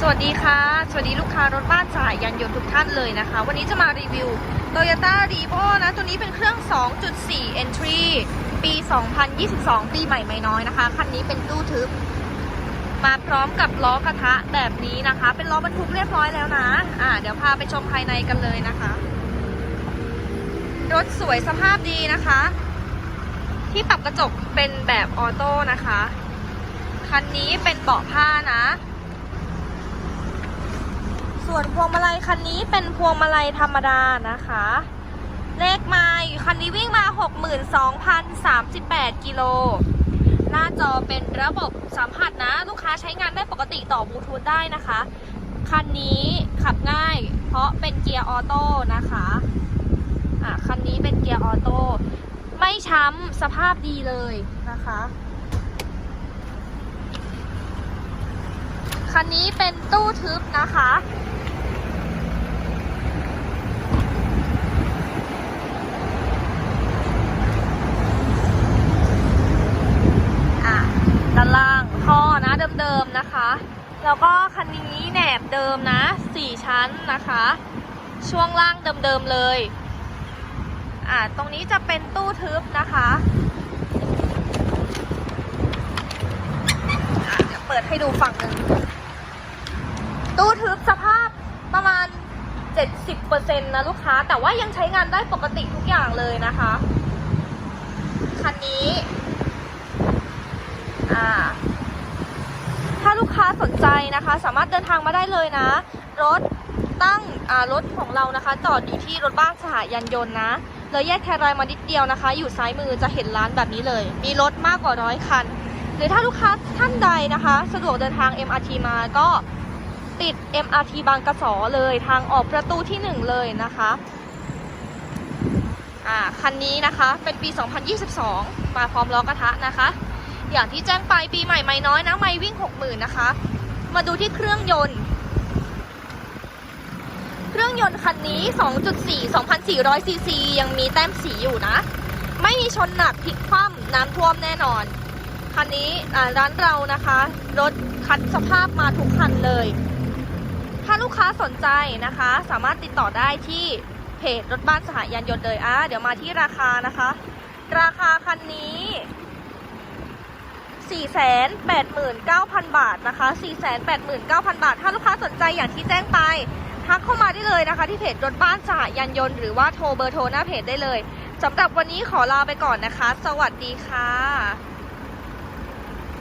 สวัสดีค่ะ สวัสดีลูกค้ารถบ้านสายยานยนต์ทุกท่านเลยนะคะ วันนี้จะมารีวิว Toyota r e v o นะ ตัวนี้เป็นเครื่อง 2.4 Entry ปี 2022 ปีใหม่ไม่น้อยนะคะ คันนี้เป็นตู้ทึบ มาพร้อมกับล้อกระทะแบบนี้นะคะ เป็นล้อบรรทุกเรียบร้อยแล้วนะ อ่า เดี๋ยวพาไปชมภายในกันเลยนะคะ รถสวยสภาพดีนะคะ ที่ปรับกระจกเป็นแบบออโต้นะคะ คันนี้เป็นเบาะผ้านะ ส่วนพวงมาลัยคันนี้เป็นพวงมาลัยธรรมดานะคะ เลขไมาคันนี้วิ่งมา 62,038 กิโล หน้าจอเป็นระบบสัมผัสนะ ลูกค้าใช้งานได้ปกติต่อบลูทูธได้นะคะ คันนี้ขับง่าย เพราะเป็นเกียร์ออโต้นะคะอะคันนี้เป็นเกียร์ออโต้ไม่ช้ำสภาพดีเลยนะคะ คันนี้เป็นตู้ทึบนะคะ อะ ด้านล่างท่อนะเดิมๆนะคะ แล้วก็คันนี้แหนบเดิมนะสี่ชั้นนะคะ ช่วงล่างเดิมๆเลย อะ ตรงนี้จะเป็นตู้ทึบนะคะะเดี๋ยวเปิดให้ดูฝั่งหนึ่ง ตู้ทึบสภาพประมาณ 70%นะลูกค้า แต่ว่ายังใช้งานได้ปกติทุกอย่างเลยนะคะ คันนี้ อ่า ถ้าลูกค้าสนใจนะคะ สามารถเดินทางมาได้เลยนะ รถตั้งรถของเรานะคะ จอดอยู่ที่รถบ้านสหยานยนต์นะเลยแยกแครายมานิดเดียวนะคะ อยู่ซ้ายมือจะเห็นร้านแบบนี้เลย มีรถมากกว่าร้อยคัน หรือถ้าลูกค้าท่านใดนะคะ สะดวกเดินทาง MRT มาก็ ติด MRT บางกระสอเลยทางออกประตูที่ 1 เลยนะคะอ่าคันนี้นะคะเป็นปี 2022 มาพร้อมล้อกระทะนะคะ อย่างที่แจ้งไปปีใหม่ไม่น้อยนะไม่วิ่ง 60,000นะคะ มาดูที่เครื่องยนต์ เครื่องยนต์คันนี้ 2.4 2,400ซีซียังมีแต้มสีอยู่นะ ไม่มีชนหนักพลิกคว่ำน้ำท่วมแน่นอนคันนี้ร้านเรานะคะ รถคัดสภาพมาทุกคันเลย ลูกค้าสนใจนะคะ สามารถติดต่อได้ที่เพจรถบ้านสหยานยนต์เลยอะเดี๋ยวมาที่ราคานะคะ ราคาคันนี้ 489,000 บาทนะคะ 489,000 บาท ถ้าลูกค้าสนใจอย่างที่แจ้งไป ทักเข้ามาได้เลยนะคะ ที่เพจรถบ้านสหยานยนต์หรือว่าโทรเบอร์โทรหน้าเพจได้เลยสำหรับวันนี้ขอลาไปก่อนนะคะ สวัสดีค่ะ